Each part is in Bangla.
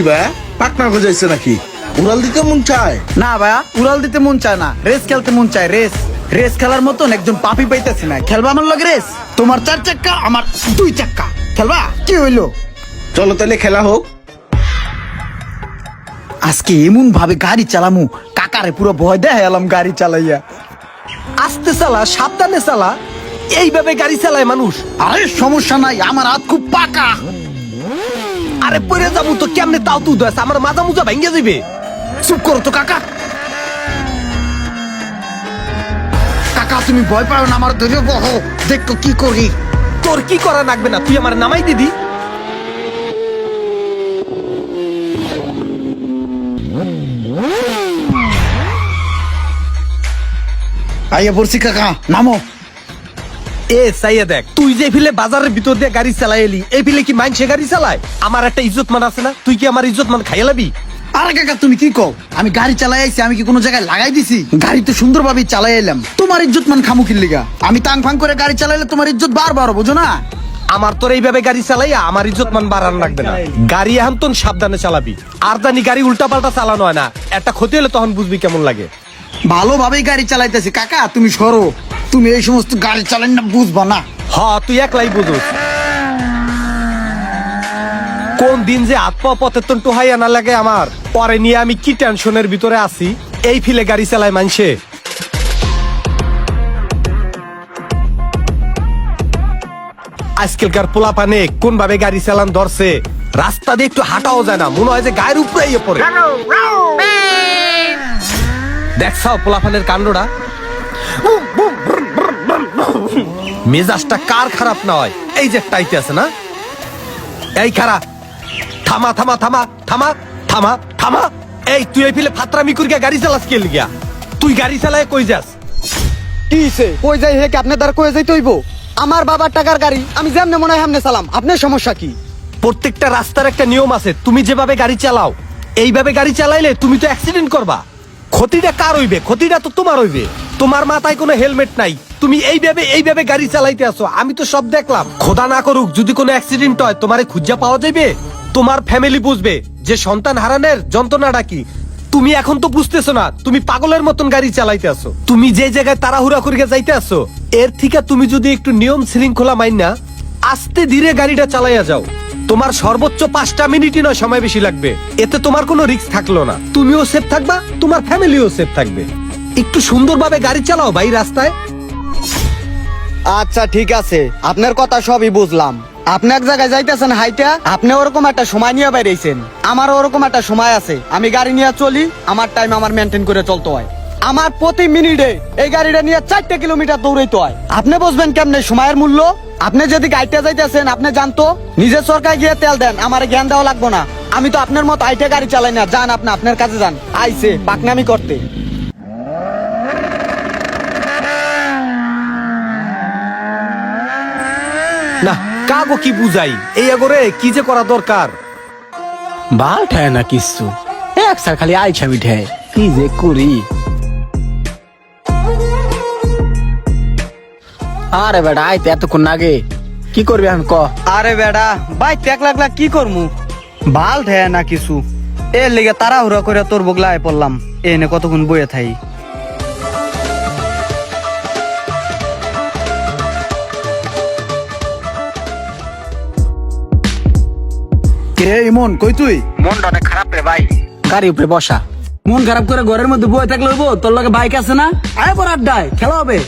কি ভাই? পাটনা গজাইছে নাকি? উড়াল দিতে মন চায়? না ভাইয়া উড়াল দিতে মন চায় না। রেস খেলতে মন চায় রেস। রেস খেলার মতন একজন পাপি পাইতেছি না। খেলবা আমার লগে রেস? তোমার চার চাক্কা আমার দুই চাক্কা। খেলবা? কি হইল? চলো তাহলে খেলা হোক। আজকে এমন ভাবে গাড়ি চালামু কাকারে পুরো ভয় দেয় এলাম গাড়ি চালাইয়া। আস্তে চালা সাবধানে চালা। এইভাবে গাড়ি চালায় মানুষ। আরে সমস্যা নাই আমার হাত খুব পাকা। আরে পরে যাব তো কেমনে তাও তুই দোয়াস আমার মাজা মুজা ভেঙে যাবে চুপ করো তো কাকা। কাকা তুমি ভয় পাও না আমার ধরে বহ। দেখো কি করি। তোর কি করা লাগবে না? তুই আমার নামাই দিদি আইয়া পড়ছি কাকা। নামো। এ চাইয়া দেখ। তুই যে ফিলে বাজারের ভিতর দিয়ে গাড়ি চালাই এলি এই ফিলে কি মাইনসে গাড়ি চালায়? আমার একটা ইজ্জত মান আছে না? তুই কি আমার ইজ্জত মান খাইয়া লাবি? আরে কাকা তুমি কি কও? আমি গাড়ি চালাই আইছি আমি কি কোনো জায়গায় লাগাই দিছি? গাড়ি তো সুন্দরভাবে চালাই এলাম তোমার ইজ্জত মান খামু লিগা। আমি তাং ফাং করে গাড়ি চালাইলে তোমার ইজ্জত বারবার বুঝো না? আমার তোর এইভাবে গাড়ি চালাইয়া আমার ইজ্জত মান বাড়ান লাগবে না। গাড়ি এখন তোর সাবধানে চালাবি। আর জানি গাড়ি উল্টা পাল্টা চালানো হয় না। একটা ক্ষতি হলে তখন বুঝবি কেমন লাগে। ভালোভাবেই গাড়ি চালাইতেছি। কাকা তুমি সরো। তুমি এই সমস্ত গাড়ি চালাই না বুঝবা না। হ তুই একলাই বুঝোস। কোন দিন যে হাত পা পথে তো টোহাইয়া না লাগে আমার পরে নিয়ে আমি কি টেনশনের ভিতরে আছি? এই ফিলে গাড়ি চালায় মানছে। আজকালকার পোলা পানে কোন ভাবে গাড়ি চালান ধরছে রাস্তা দিয়ে একটু হাঁটাও যায় না মনে হয় যে গায়ের উপরে ইয়ে পড়ে। দেখছাও পোলাপানের কাণ্ডটা? মেজাজটা কার খারাপ নয়? এই যে টাইতে আছে না? এই খারা থামা থামা থামা থামা থামা থামা। এই তুই এই ফিলে ফাতরামি করিয়া গাড়ি চালাস কে লিগা তুই গাড়ি চালায় কই যাস? কিছে কই যাই হে আপনি দ্বার কই যাইতে হইব? আমার বাবার টাকার গাড়ি আমি যেমনে মনে হয় হামনে সালাম আপনার সমস্যা কি? প্রত্যেকটা রাস্তার একটা নিয়ম আছে তুমি যেভাবে গাড়ি চালাও এইভাবে গাড়ি চালাইলে তুমি তো অ্যাক্সিডেন্ট করবা। ক্ষতিটা কার হইবে? ক্ষতিটা তো তোমার হইবে। তোমার মাথায় কোনো হেলমেট নাই। তুমি এইভাবে এইভাবে গাড়ি চালাইতে আসো আমি তো সব দেখলাম। খোদা না করুক, যদি কোনো অ্যাক্সিডেন্ট হয়, তোমারে খুঁজা পাওয়া যাবে তোমার ফ্যামিলি বুঝবে যে সন্তান হারানোর যন্ত্রণাটা কি। তুমি এখন তো বুঝতেছো না, তুমি পাগলের মতন গাড়ি চালাইতে আসো তুমি যে জায়গায় তাড়াহুড়া করিয়া যাইতে আসো এর থেকে তুমি যদি একটু নিয়ম শৃঙ্খলা মাইন আস্তে ধীরে গাড়িটা চালাইয়া যাও। তোমার সর্বোচ্চ পাঁচটা মিনিটই নয়, সময় বেশি লাগবে। এতে তোমার কোনো রিস্ক থাকল না। তুমিও সেফ থাকবা, তোমার ফ্যামিলিও সেফ থাকবে। একটু সুন্দরভাবে গাড়ি চালাও ভাই রাস্তায়। আচ্ছা ঠিক আছে। আপনার কথা সবই বুঝলাম। আপনি এক জায়গায় যাইতেছেন হাইটা, আপনি ওরকম একটা সময় নিয়ে বাইরেছেন আমারও ওরকম একটা সময় আছে। আমি গাড়ি নিয়ে চলি, আমার টাইম আমার মেনটেন করে চলতে হয়। আমার প্রতি মিনিটে এই গাড়িটা নিয়ে চারটে কিলোমিটার দৌড়াইতে হয়। আপনি বুঝবেন কেমনে সময়ের মূল্য? আপনি যদি গাড়িটা যাইতেছেন আপনি জানতো নিজের সরকার গিয়ে তেল দেন আমার জ্ঞান দেওয়া লাগবো না। আমি তো আপনার মতো আইটে গাড়ি চালাই না। যান আপনি আপনার কাছে যান। আইসে পাকনামি করতে। না কাগো কি বুঝাই? এই আগরে কি যে করা দরকার? বাল ঠায় না কিছু। এক স্যার খালি আইছা মিঠে কি যে করি? আরে বেটা আইতে এতক্ষণ আগে। কি করবি এখন ক? আরে বেডা ভাই এক লাখ লাখ কি করমু? ভালো ঠেয়া না কিছু। এর লেগে তাড়াহুড়া করে তোর বগলায় পড়লাম। এনে কতক্ষণ বইয়ে থাই। কে ইমন কই তুই? মনটা অনেক খারাপ রে ভাই। গাড়ি উপরে বসা। মন খারাপ করে ঘরের মধ্যে বয়ে থাকলে হইবো? তোর লগে বাইক আছে না? আয় পর আড্ডায় খেলা হবে।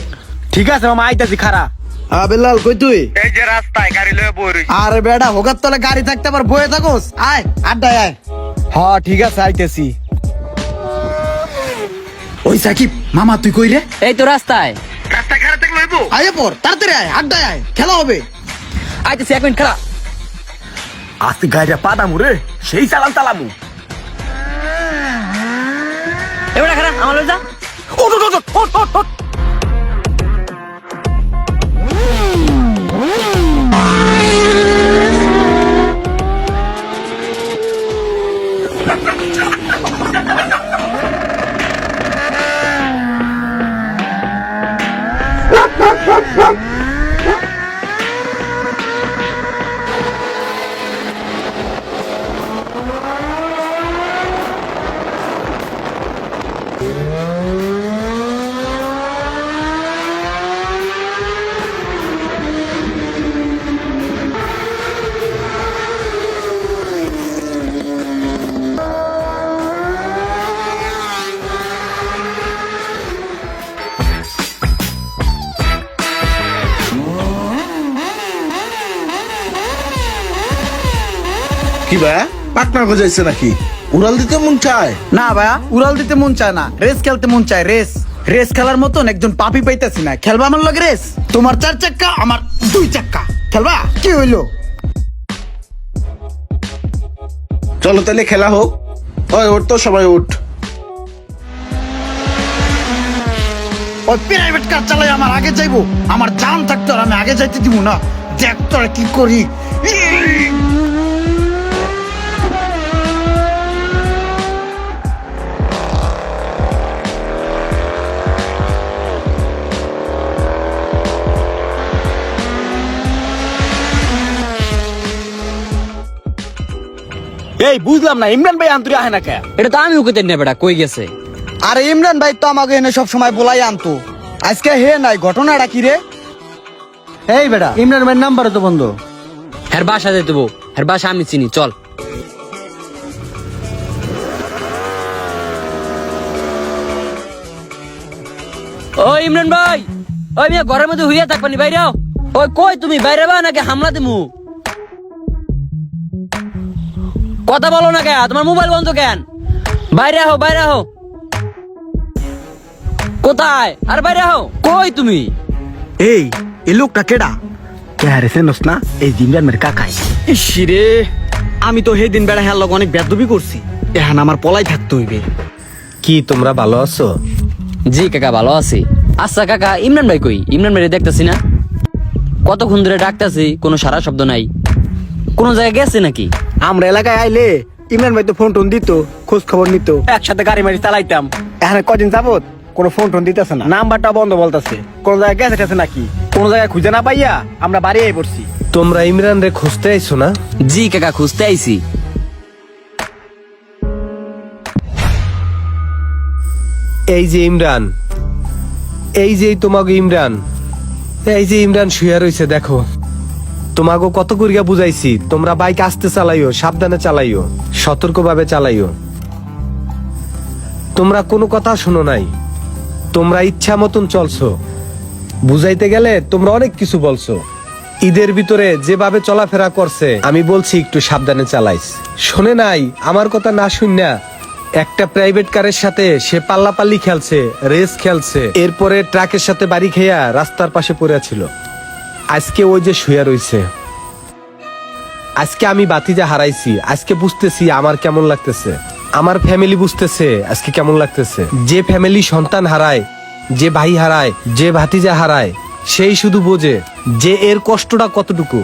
ঠিক আছে মামা আইতাছি খারা হ্যাঁ বেলাল কই তুই? এই যে রাস্তায় গাড়ি লয়ে বই রইছি। আরে হোগার তলে গাড়ি থাকতে আবার বয়ে থাকোস? আয় আড্ডায় আয়। হ ঠিক আছে আইতেছি। ওই সাকিব মামা তুই কই রে? এই তো রাস্তায়। আয় পর তাড়াতাড়ি আয় আড্ডায় আয় খেলা হবে। আইতাছি এক মিনিট গাড়িটা পাদামু রে সেই চালান চালামু। এবার খারা আমার যা। ওট ওট ওট ওট ওট ওট কি ভাই পাটনা গজাইছে নাকি? উড়াল দিতে মন চায়? না ভাইয়া উড়াল দিতে মন চায় না। রেস খেলতে মন চায় রেস। রেস খেলার মতন একজন পাপি পাইতাছি না। খেলবা আমার লগে রেস? তোমার চার চাক্কা আমার দুই চাক্কা। খেলবা? কি হইল? চলো তাহলে খেলা হোক। ওই ওঠ তো সবাই উঠ। ওই প্রাইভেট কার চালাই আমার আগে যাইবো। আমার জান থাকতো আর আমি আগে যাইতে দিব না। দেখ তোরা কি করি। এই বুঝলাম না ইমরান ভাই আন্তরি আহে না কে? এটা তো আমি ওকে না বেটা কই গেছে? আরে ইমরান ভাই তো আমাকে এনে সব সময় বলাই আনতো। আজকে হে নাই ঘটনাটা কি রে? এই বেটা ইমরান ভাইয়ের নাম্বার তো বন্ধ। হ্যার বাসা যেতে দেবো হ্যার বাসা আমি চিনি চল। ও ইমরান ভাই ওই মিয়া ঘরের মধ্যে হইয়া থাকবানি বাইরে আও। ওই কই তুমি বাইরে বা নাকি হামলা দিমু? কথা বলো না কেন? তোমার মোবাইল বন্ধ কেন? বাইরে আহো বাইরে আহো। কোথায়? আর বাইরে আহো। কই তুমি? এই এই লোকটা কেডা? কে হারে সেনস না? এই ইমরান মের কাকাই। ইসিরে আমি তো সেই দিন বেড়া হ্যাঁ লগ অনেক বেদবি করছি। এখন আমার পলাই থাকতে হইবে। কি তোমরা ভালো আছো? জি কাকা ভালো আছি। আচ্ছা কাকা ইমরান ভাই কই? ইমরান ভাই দেখতেছি না? কতক্ষণ ধরে ডাকতেছি কোনো সারা শব্দ নাই। কোন জায়গায় গেছে নাকি? আমরা এলাকায় আইলে ইমরান ভাই তো ফোন টোন দিত খোঁজ খবর নিত। একসাথে গাড়ি মারি চালাইতাম। এখানে কদিন যাবত কোনো ফোন টোন দিতেছে না। নাম্বারটা বন্ধ বলতেছে। কোন জায়গায় গেছে গেছে নাকি? কোন জায়গায় খুঁজে না পাইয়া আমরা বাড়ি আই পড়ছি। তোমরা ইমরান রে খুঁজতে আইছো না? জি কাকা খুঁজতে আইছি। এই যে ইমরান এই যে তোমাকে ইমরান এই যে ইমরান শুয়ে রয়েছে দেখো। তোমাকে কত করিয়া বুঝাইছি? তোমরা বাইক আস্তে চালাইও, সাবধানে চালাইও, সতর্কভাবে চালাইও। তোমরা কোনো কথা শোনো নাই। তোমরা ইচ্ছা মতন চলছো। বুঝাইতে গেলে তোমরা অনেক কিছু বলছো। ঈদের ভিতরে যেভাবে চলাফেরা করছে, আমি বলছি একটু সাবধানে চালাইস শোনে নাই, আমার কথা না শুন না একটা প্রাইভেট কারের সাথে সে পাল্লাপাল্লি খেলছে রেস খেলছে। এরপরে ট্রাকের সাথে বাড়ি খেয়া রাস্তার পাশে পড়ে ছিল আজকে ওই যে শুয়ে রয়েছে আজকে আমি বাতি যা হারাইছি, আজকে বুঝতেছি আমার কেমন লাগতেছে। আমার ফ্যামিলি বুঝতেছে আজকে কেমন লাগতেছে। যে ফ্যামিলি সন্তান হারায়, যে ভাই হারায়, যে ভাতিজা হারায়, সেই শুধু বোঝে যে এর কষ্টটা কতটুকু।